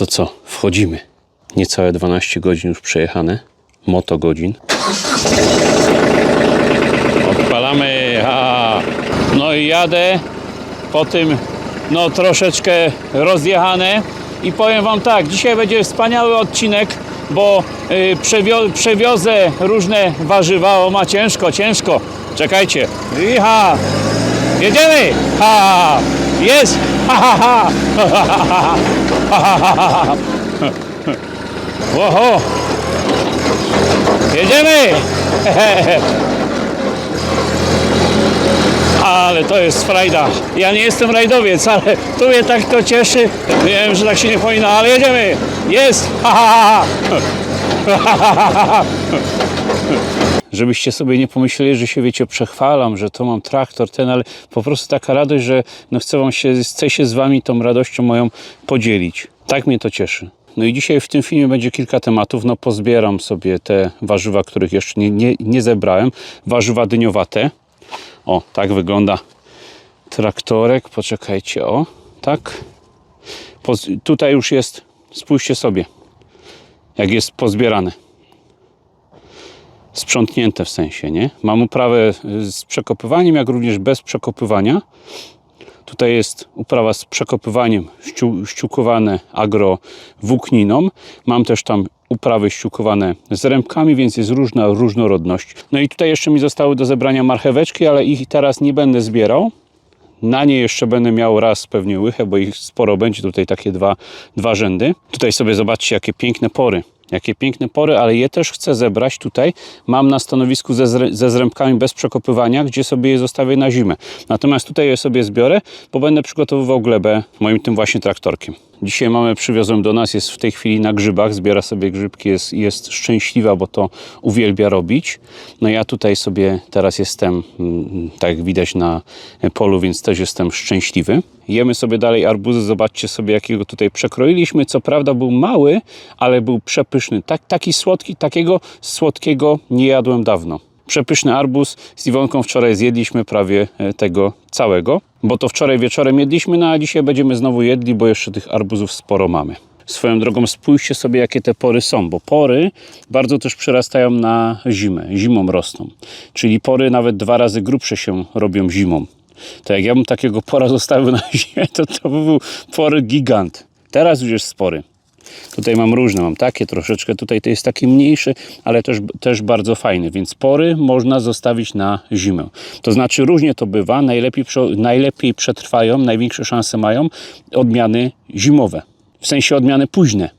to co, wchodzimy. Niecałe 12 godzin już przejechane. Moto godzin. Odpalamy. Ha. No i jadę po tym, no troszeczkę rozjechane. I powiem Wam tak, dzisiaj będzie wspaniały odcinek, bo y, przewio- przewiozę różne warzywa. O, ma ciężko, ciężko. Czekajcie. Iha. Jedziemy! Ha! Jest! Ha, ha, ha, ha, ha, ha, ha. Oho! Jedziemy! Ale to jest frajda. Ja nie jestem rajdowiec, ale tu mnie tak to cieszy. Wiem, że tak się nie powinno, ale jedziemy! Jest! Ha, ha, ha. Żebyście sobie nie pomyśleli, że się wiecie, przechwalam, że to mam traktor ten, ale po prostu taka radość, że no chcę, wam się, chcę się z wami tą radością moją podzielić. Tak mnie to cieszy. No i dzisiaj w tym filmie będzie kilka tematów. No pozbieram sobie te warzywa, których jeszcze nie, nie, nie zebrałem. Warzywa dyniowate. O, tak wygląda traktorek. Poczekajcie, o, tak. Tutaj już jest, spójrzcie sobie, jak jest pozbierane sprzątnięte w sensie, nie? Mam uprawę y, z przekopywaniem, jak również bez przekopywania. Tutaj jest uprawa z przekopywaniem, ściół, ściółkowane agrowłókniną. Mam też tam uprawy ściółkowane z rębkami, więc jest różna różnorodność. No i tutaj jeszcze mi zostały do zebrania marcheweczki, ale ich teraz nie będę zbierał. Na nie jeszcze będę miał raz pewnie łychę, bo ich sporo będzie. Tutaj takie dwa, dwa rzędy. Tutaj sobie zobaczcie, jakie piękne pory. Jakie piękne pory, ale je też chcę zebrać tutaj. Mam na stanowisku ze, ze zrębkami bez przekopywania, gdzie sobie je zostawię na zimę. Natomiast tutaj je sobie zbiorę, bo będę przygotowywał glebę moim tym właśnie traktorkiem. Dzisiaj mamy przywiozłem do nas, jest w tej chwili na grzybach, zbiera sobie grzybki, jest, jest szczęśliwa, bo to uwielbia robić. No ja tutaj sobie teraz jestem, mm, tak jak widać na polu, więc też jestem szczęśliwy. Jemy sobie dalej arbuzy, zobaczcie sobie jakiego tutaj przekroiliśmy. Co prawda był mały, ale był przepyszny. Tak, taki słodki, takiego słodkiego nie jadłem dawno. Przepyszny arbuz z Iwonką wczoraj zjedliśmy prawie e, tego całego, bo to wczoraj wieczorem jedliśmy, no a dzisiaj będziemy znowu jedli, bo jeszcze tych arbuzów sporo mamy. Swoją drogą spójrzcie sobie, jakie te pory są, bo pory bardzo też przyrastają na zimę, zimą rosną. Czyli pory nawet dwa razy grubsze się robią zimą. To jak ja bym takiego pora zostawił na zimę, to to by był pory gigant. Teraz już jest spory. Tutaj mam różne, mam takie troszeczkę, tutaj to jest taki mniejszy, ale też, też bardzo fajny, więc pory można zostawić na zimę. To znaczy różnie to bywa, najlepiej, najlepiej przetrwają, największe szanse mają odmiany zimowe, w sensie odmiany późne,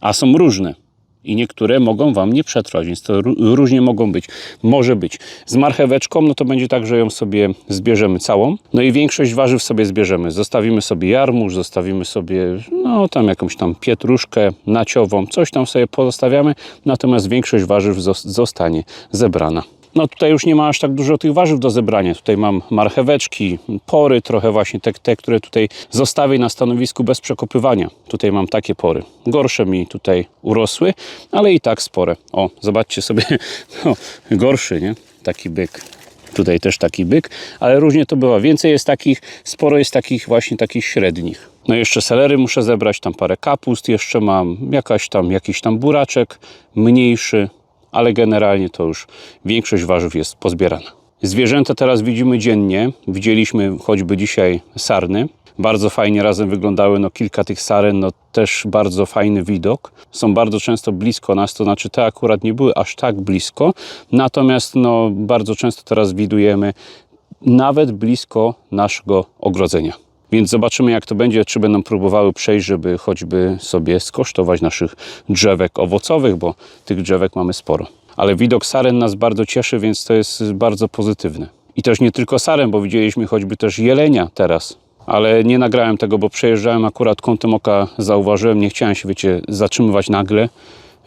a są różne. I niektóre mogą Wam nie przetrwać, więc to ró- różnie mogą być. Może być. Z marcheweczką, no to będzie tak, że ją sobie zbierzemy całą. No i większość warzyw sobie zbierzemy. Zostawimy sobie jarmuż, zostawimy sobie, no tam jakąś tam pietruszkę naciową, coś tam sobie pozostawiamy, natomiast większość warzyw zos- zostanie zebrana. No tutaj już nie ma aż tak dużo tych warzyw do zebrania. Tutaj mam marcheweczki, pory, trochę właśnie te, te które tutaj zostawię na stanowisku bez przekopywania. Tutaj mam takie pory. Gorsze mi tutaj urosły, ale i tak spore. O, zobaczcie sobie, no, gorszy, nie? Taki byk. Tutaj też taki byk, ale różnie to bywa. Więcej jest takich, sporo jest takich właśnie takich średnich. No jeszcze selery muszę zebrać, tam parę kapust jeszcze mam, jakaś tam, jakiś tam buraczek mniejszy, ale generalnie to już większość warzyw jest pozbierana. Zwierzęta teraz widzimy dziennie. Widzieliśmy choćby dzisiaj sarny. Bardzo fajnie razem wyglądały, no kilka tych saren, no też bardzo fajny widok. Są bardzo często blisko nas, to znaczy te akurat nie były aż tak blisko, natomiast no bardzo często teraz widujemy nawet blisko naszego ogrodzenia. Więc zobaczymy, jak to będzie, czy będą próbowały przejść, żeby choćby sobie skosztować naszych drzewek owocowych, bo tych drzewek mamy sporo. Ale widok saren nas bardzo cieszy, więc to jest bardzo pozytywne. I też nie tylko saren, bo widzieliśmy choćby też jelenia teraz. Ale nie nagrałem tego, bo przejeżdżałem akurat kątem oka, zauważyłem, nie chciałem się, wiecie, zatrzymywać nagle,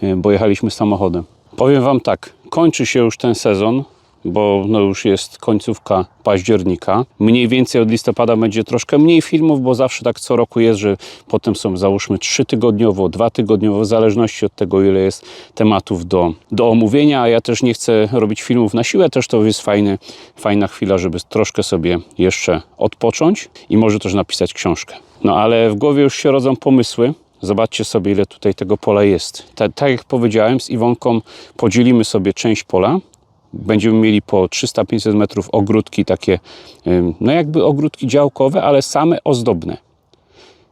y, bo jechaliśmy samochodem. Powiem Wam tak, kończy się już ten sezon, bo no już jest końcówka października. Mniej więcej od listopada będzie troszkę mniej filmów, bo zawsze tak co roku jest, że potem są załóżmy trzytygodniowo, dwa tygodniowo, w zależności od tego, ile jest tematów do, do omówienia, a ja też nie chcę robić filmów na siłę, też to jest fajny, fajna chwila, żeby troszkę sobie jeszcze odpocząć i może też napisać książkę. No ale w głowie już się rodzą pomysły, Zobaczcie sobie, ile tutaj tego pola jest. Ta, tak jak powiedziałem, z Iwonką podzielimy sobie część pola. Będziemy mieli po 300-500 metrów ogródki takie, no jakby ogródki działkowe, ale same ozdobne.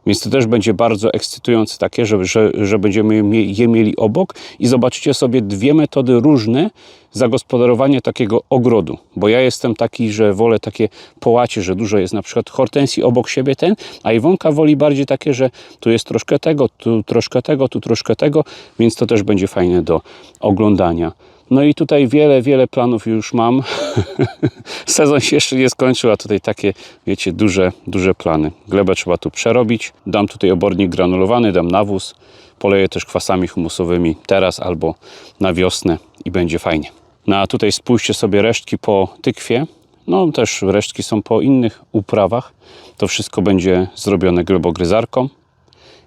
Więc to też będzie bardzo ekscytujące takie, że, że, że będziemy je mieli obok i zobaczycie sobie dwie metody różne zagospodarowania takiego ogrodu. Bo ja jestem taki, że wolę takie połacie, że dużo jest na przykład hortensji obok siebie ten, a Iwonka woli bardziej takie, że tu jest troszkę tego, tu troszkę tego, tu troszkę tego, więc to też będzie fajne do oglądania. No i tutaj wiele, wiele planów już mam. Sezon się jeszcze nie skończył, a tutaj takie, wiecie, duże, duże plany. Glebę trzeba tu przerobić. Dam tutaj obornik granulowany, dam nawóz. Poleję też kwasami humusowymi teraz albo na wiosnę i będzie fajnie. No a tutaj spójrzcie sobie resztki po tykwie. No też resztki są po innych uprawach. To wszystko będzie zrobione glebogryzarką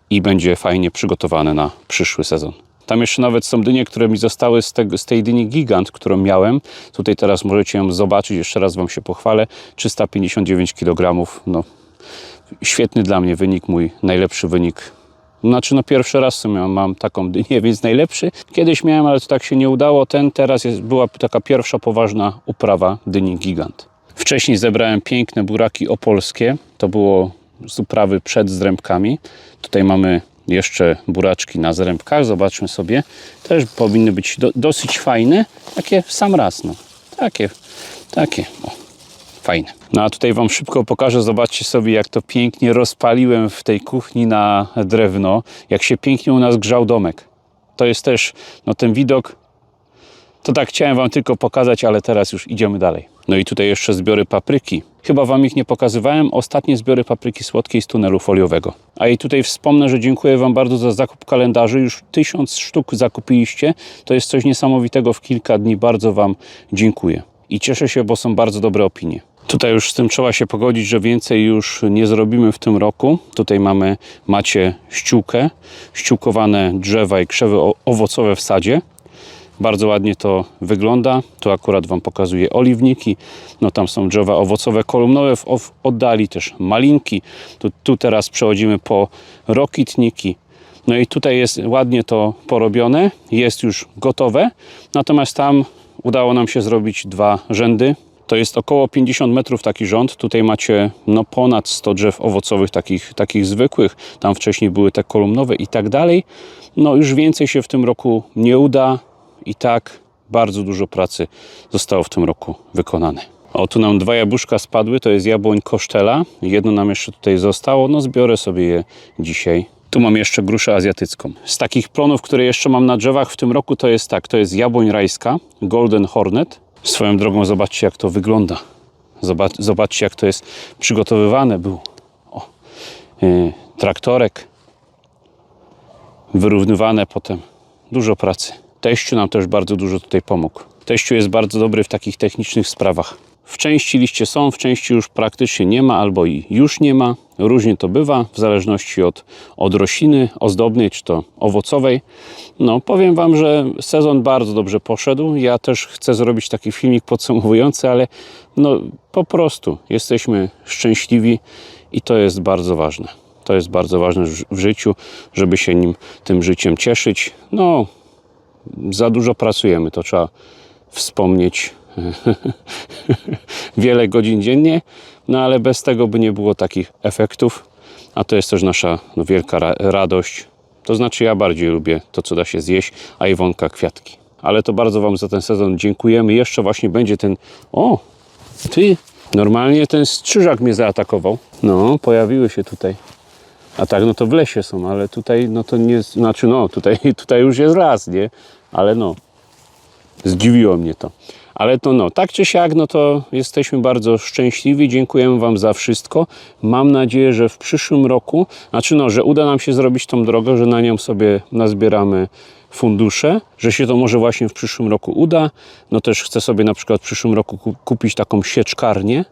i będzie fajnie przygotowane na przyszły sezon. Tam jeszcze nawet są dynie, które mi zostały z, z tej dyni Gigant, którą miałem. Tutaj teraz możecie ją zobaczyć, jeszcze raz Wam się pochwalę. 359 kg, no świetny dla mnie wynik, mój najlepszy wynik. Znaczy, no pierwszy raz w sumie mam, taką dynię, więc najlepszy. Kiedyś miałem, ale to tak się nie udało. Ten teraz jest, była taka pierwsza poważna uprawa dyni Gigant. Wcześniej zebrałem piękne buraki opolskie. To było z uprawy przed zrębkami. Tutaj mamy jeszcze buraczki na zrębkach. Zobaczmy sobie. Też powinny być do, dosyć fajne. Takie w sam raz. No. Takie, takie. O fajne. No a tutaj Wam szybko pokażę, zobaczcie sobie jak to pięknie rozpaliłem w tej kuchni na drewno, jak się pięknie u nas grzał domek. To jest też, no ten widok, to tak chciałem Wam tylko pokazać, ale teraz już idziemy dalej. No i tutaj jeszcze zbiory papryki. Chyba Wam ich nie pokazywałem. Ostatnie zbiory papryki słodkiej z tunelu foliowego. A i tutaj wspomnę, że dziękuję Wam bardzo za zakup kalendarzy. Już tysiąc sztuk zakupiliście. To jest coś niesamowitego w kilka dni. Bardzo Wam dziękuję. I cieszę się, bo są bardzo dobre opinie. Tutaj już z tym trzeba się pogodzić, że więcej już nie zrobimy w tym roku. Tutaj mamy, macie ściółkę, ściółkowane drzewa i krzewy owocowe w sadzie. Bardzo ładnie to wygląda. Tu akurat Wam pokazuję oliwniki. No tam są drzewa owocowe, kolumnowe w oddali, też malinki. Tu, tu teraz przechodzimy po rokitniki. No i tutaj jest ładnie to porobione. Jest już gotowe. Natomiast tam udało nam się zrobić dwa rzędy. To jest około 50 metrów taki rząd. Tutaj macie no, ponad 100 drzew owocowych, takich, takich zwykłych. Tam wcześniej były te kolumnowe i tak dalej. No już więcej się w tym roku nie uda. I tak bardzo dużo pracy zostało w tym roku wykonane. O, tu nam dwa jabłuszka spadły, to jest jabłoń kosztela. Jedno nam jeszcze tutaj zostało, no zbiorę sobie je dzisiaj. Tu mam jeszcze gruszę azjatycką. Z takich plonów, które jeszcze mam na drzewach w tym roku, to jest tak, to jest jabłoń rajska, Golden Hornet. Swoją drogą zobaczcie, jak to wygląda. Zobacz, zobaczcie, jak to jest przygotowywane było. O, yy, traktorek, wyrównywane potem. Dużo pracy. Teściu nam też bardzo dużo tutaj pomógł. Teściu jest bardzo dobry w takich technicznych sprawach. W części liście są, w części już praktycznie nie ma, albo i już nie ma. Różnie to bywa, w zależności od, od rośliny ozdobnej czy to owocowej. No, powiem Wam, że sezon bardzo dobrze poszedł. Ja też chcę zrobić taki filmik podsumowujący, ale no, po prostu jesteśmy szczęśliwi i to jest bardzo ważne. To jest bardzo ważne w- życiu, żeby się nim, tym życiem cieszyć. No, za dużo pracujemy, to trzeba wspomnieć wiele godzin dziennie, no ale bez tego by nie było takich efektów, a to jest też nasza no, wielka ra radość. To znaczy ja bardziej lubię to, co da się zjeść, a Iwonka kwiatki. Ale to bardzo Wam za ten sezon dziękujemy. Jeszcze właśnie będzie ten... O, ty, normalnie ten strzyżak mnie zaatakował. No, pojawiły się tutaj. A tak, no to w lesie są, ale tutaj, no to nie, znaczy no, tutaj, tutaj już jest las, nie? Ale no, zdziwiło mnie to. Ale to no, tak czy siak, no to jesteśmy bardzo szczęśliwi. Dziękujemy Wam za wszystko. Mam nadzieję, że w przyszłym roku, znaczy no, że uda nam się zrobić tą drogę, że na nią sobie nazbieramy fundusze, że się to może właśnie w przyszłym roku uda. No też chcę sobie na przykład w przyszłym roku ku- kupić taką sieczkarnię,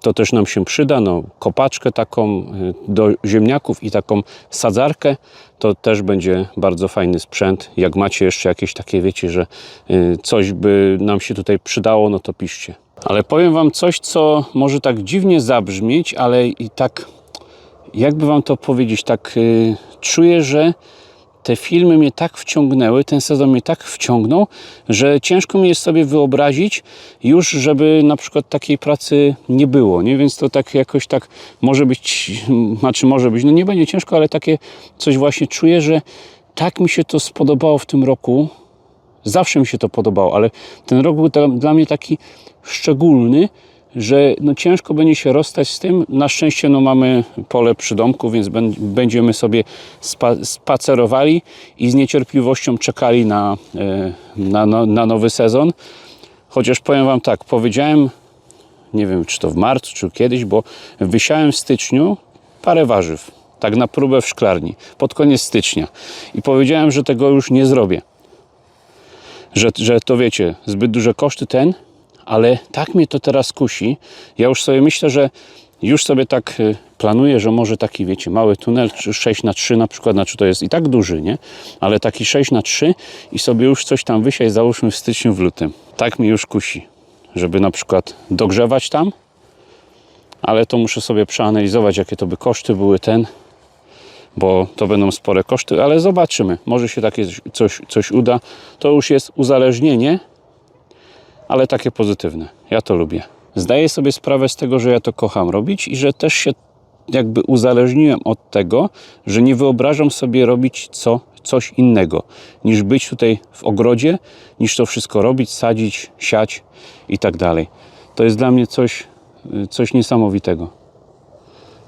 to też nam się przyda, no, kopaczkę taką y, do ziemniaków i taką sadzarkę, to też będzie bardzo fajny sprzęt. Jak macie jeszcze jakieś takie, wiecie, że y, coś by nam się tutaj przydało, no to piszcie. Ale powiem Wam coś, co może tak dziwnie zabrzmieć, ale i tak jakby wam to powiedzieć, tak y, czuję, że te filmy mnie tak wciągnęły, ten sezon mnie tak wciągnął, że ciężko mi jest sobie wyobrazić już, żeby na przykład takiej pracy nie było, nie? Więc to tak jakoś tak może być, znaczy może być, no nie będzie ciężko, ale takie coś właśnie czuję, że tak mi się to spodobało w tym roku, zawsze mi się to podobało, ale ten rok był dla- mnie taki szczególny, że no ciężko będzie się rozstać z tym. Na szczęście no mamy pole przy domku, więc bę- będziemy sobie spa spacerowali i z niecierpliwością czekali na, e, na, na, na nowy sezon. Chociaż powiem Wam tak, powiedziałem, nie wiem czy to w marcu, czy kiedyś, bo wysiałem w styczniu parę warzyw, tak na próbę w szklarni, pod koniec stycznia. I powiedziałem, że tego już nie zrobię że, że to wiecie, zbyt duże koszty ten, ale tak mnie to teraz kusi. Ja już sobie myślę, że już sobie tak y, planuję, że może taki, wiecie, mały tunel, czy 6 na 3 na przykład, znaczy to jest i tak duży, nie? Ale taki 6 na 3 i sobie już coś tam wysiać, załóżmy w styczniu, w lutym. Tak mnie już kusi, żeby na przykład dogrzewać tam, ale to muszę sobie przeanalizować, jakie to by koszty były ten, bo to będą spore koszty, ale zobaczymy. Może się takie coś, coś uda. To już jest uzależnienie, ale takie pozytywne. Ja to lubię. Zdaję sobie sprawę z tego, że ja to kocham robić i że też się jakby uzależniłem od tego, że nie wyobrażam sobie robić co, coś innego niż być tutaj w ogrodzie, niż to wszystko robić, sadzić, siać i tak dalej. To jest dla mnie coś, coś niesamowitego.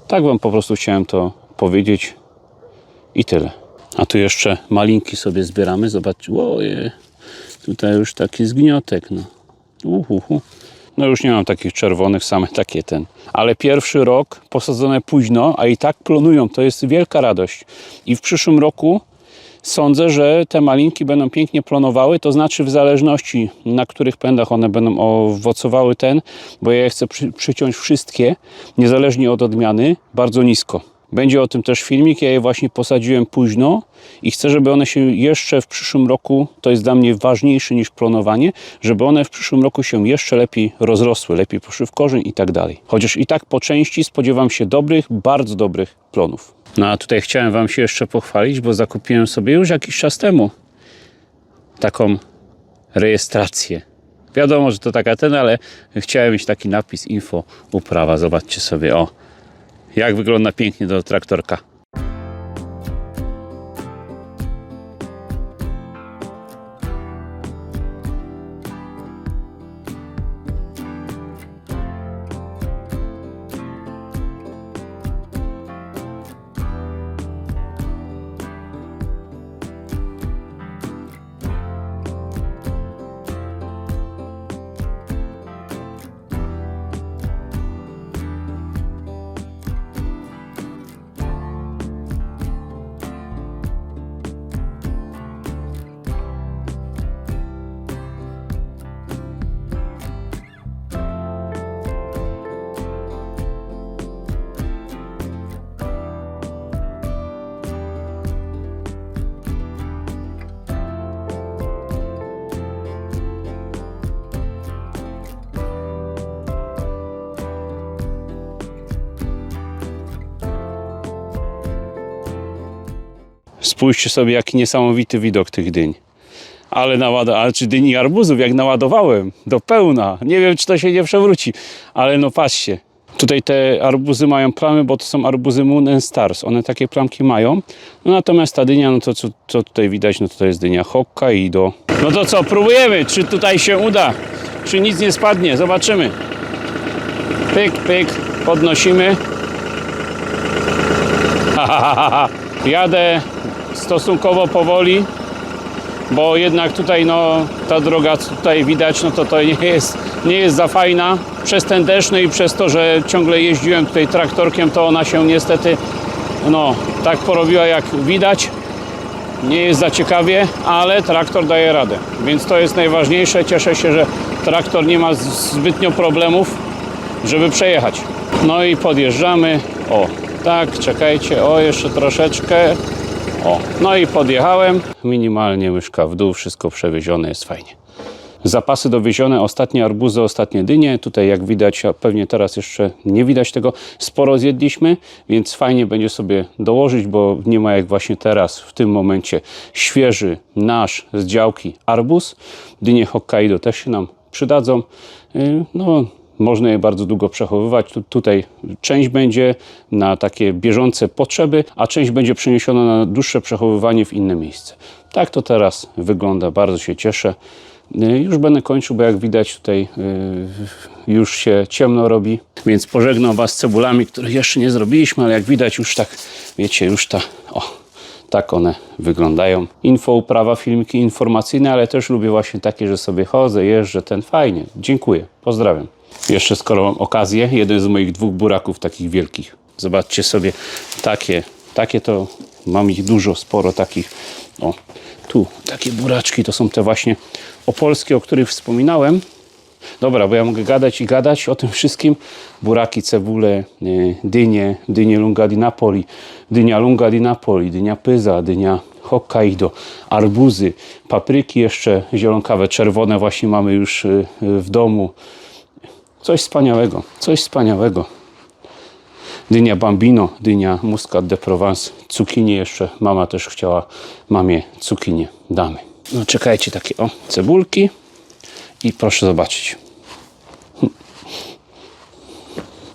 Tak Wam po prostu chciałem to powiedzieć i tyle. A tu jeszcze malinki sobie zbieramy. Zobaczcie, oje, tutaj już taki zgniotek. No. Uhuhu. No już nie mam takich czerwonych, same takie ten. Ale pierwszy rok posadzone późno, a i tak plonują. To jest wielka radość. I w przyszłym roku sądzę, że te malinki będą pięknie plonowały, to znaczy w zależności na których pędach one będą owocowały ten, bo ja je chcę przy, przyciąć wszystkie, niezależnie od odmiany, bardzo nisko. Będzie o tym też filmik, ja je właśnie posadziłem późno i chcę, żeby one się jeszcze w przyszłym roku, to jest dla mnie ważniejsze niż plonowanie, żeby one w przyszłym roku się jeszcze lepiej rozrosły, lepiej poszły w korzeń i tak dalej. Chociaż i tak po części spodziewam się dobrych, bardzo dobrych plonów. No a tutaj chciałem Wam się jeszcze pochwalić, bo zakupiłem sobie już jakiś czas temu taką rejestrację. Wiadomo, że to taka ten, ale chciałem mieć taki napis info uprawa. Zobaczcie sobie, o, jak wygląda pięknie do traktorka. Spójrzcie sobie, jaki niesamowity widok tych dyń. Ale nawada, ale czy dyni i arbuzów, jak naładowałem do pełna. Nie wiem, czy to się nie przewróci, ale no patrzcie. Tutaj te arbuzy mają plamy, bo to są arbuzy Moon and Stars. One takie plamki mają. No natomiast ta dynia, no to co, co tutaj widać, no to, to jest dynia Hokkaido. No to co, próbujemy, czy tutaj się uda, czy nic nie spadnie. Zobaczymy. Pyk, pyk, podnosimy. Jadę stosunkowo powoli, bo jednak tutaj no, ta droga tutaj widać, no to to nie jest, nie jest za fajna. Przez ten deszcz, no i przez to, że ciągle jeździłem tutaj traktorkiem, to ona się niestety no, tak porobiła jak widać. Nie jest za ciekawie, ale traktor daje radę, więc to jest najważniejsze. Cieszę się, że traktor nie ma zbytnio problemów, żeby przejechać. No i podjeżdżamy. O, tak, czekajcie, o, jeszcze troszeczkę. O, no i podjechałem. Minimalnie łyżka w dół, wszystko przewiezione, jest fajnie. Zapasy dowiezione, ostatnie arbuzy, ostatnie dynie. Tutaj jak widać, a pewnie teraz jeszcze nie widać tego, sporo zjedliśmy, więc fajnie będzie sobie dołożyć, bo nie ma jak właśnie teraz, w tym momencie, świeży nasz z działki arbuz. Dynie Hokkaido też się nam przydadzą. Yy, No, można je bardzo długo przechowywać. Tu, tutaj część będzie na takie bieżące potrzeby, a część będzie przeniesiona na dłuższe przechowywanie w inne miejsce. Tak to teraz wygląda. Bardzo się cieszę. Y, Już będę kończył, bo jak widać tutaj y, już się ciemno robi, więc pożegnam Was cebulami, których jeszcze nie zrobiliśmy, ale jak widać już tak, wiecie, już ta, o, tak one wyglądają. Info, uprawa, filmiki informacyjne, ale też lubię właśnie takie, że sobie chodzę, jeżdżę, ten fajnie. Dziękuję, pozdrawiam. Jeszcze skoro mam okazję, jeden z moich dwóch buraków takich wielkich. Zobaczcie sobie, takie, takie to mam ich dużo, sporo takich. O, tu takie buraczki to są te właśnie opolskie, o których wspominałem. Dobra, bo ja mogę gadać i gadać o tym wszystkim. Buraki, cebule, y, dynie, dynie lunga di Napoli, dynia lunga di Napoli, dynia pyza, dynia Hokkaido, arbuzy, papryki jeszcze zielonkawe, czerwone właśnie mamy już y, w domu. Coś wspaniałego, coś wspaniałego. Dynia Bambino, dynia Muscat de Provence, cukinie jeszcze. Mama też chciała mamie cukinie. Damy. No czekajcie, takie o, cebulki i proszę zobaczyć.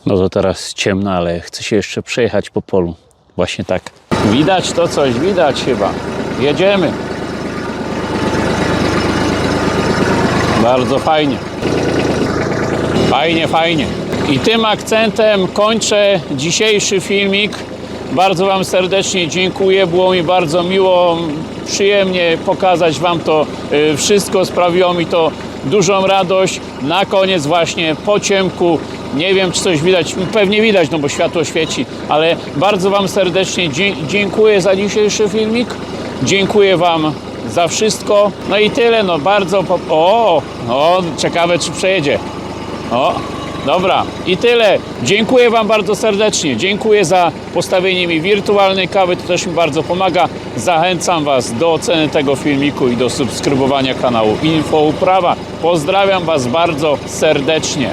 No to teraz ciemno, ale chcę się jeszcze przejechać po polu. Właśnie tak. Widać to coś, widać chyba. Jedziemy. Bardzo fajnie. Fajnie, fajnie. I tym akcentem kończę dzisiejszy filmik. Bardzo Wam serdecznie dziękuję. Było mi bardzo miło, przyjemnie pokazać Wam to y, wszystko. Sprawiło mi to dużą radość. Na koniec właśnie po ciemku. Nie wiem, czy coś widać. Pewnie widać, no bo światło świeci. Ale bardzo Wam serdecznie dziękuję za dzisiejszy filmik. Dziękuję Wam za wszystko. No i tyle. No bardzo... Po... O, o, ciekawe, czy przejedzie. O, dobra. I tyle. Dziękuję Wam bardzo serdecznie. Dziękuję za postawienie mi wirtualnej kawy. To też mi bardzo pomaga. Zachęcam Was do oceny tego filmiku i do subskrybowania kanału Info Uprawa. Pozdrawiam Was bardzo serdecznie.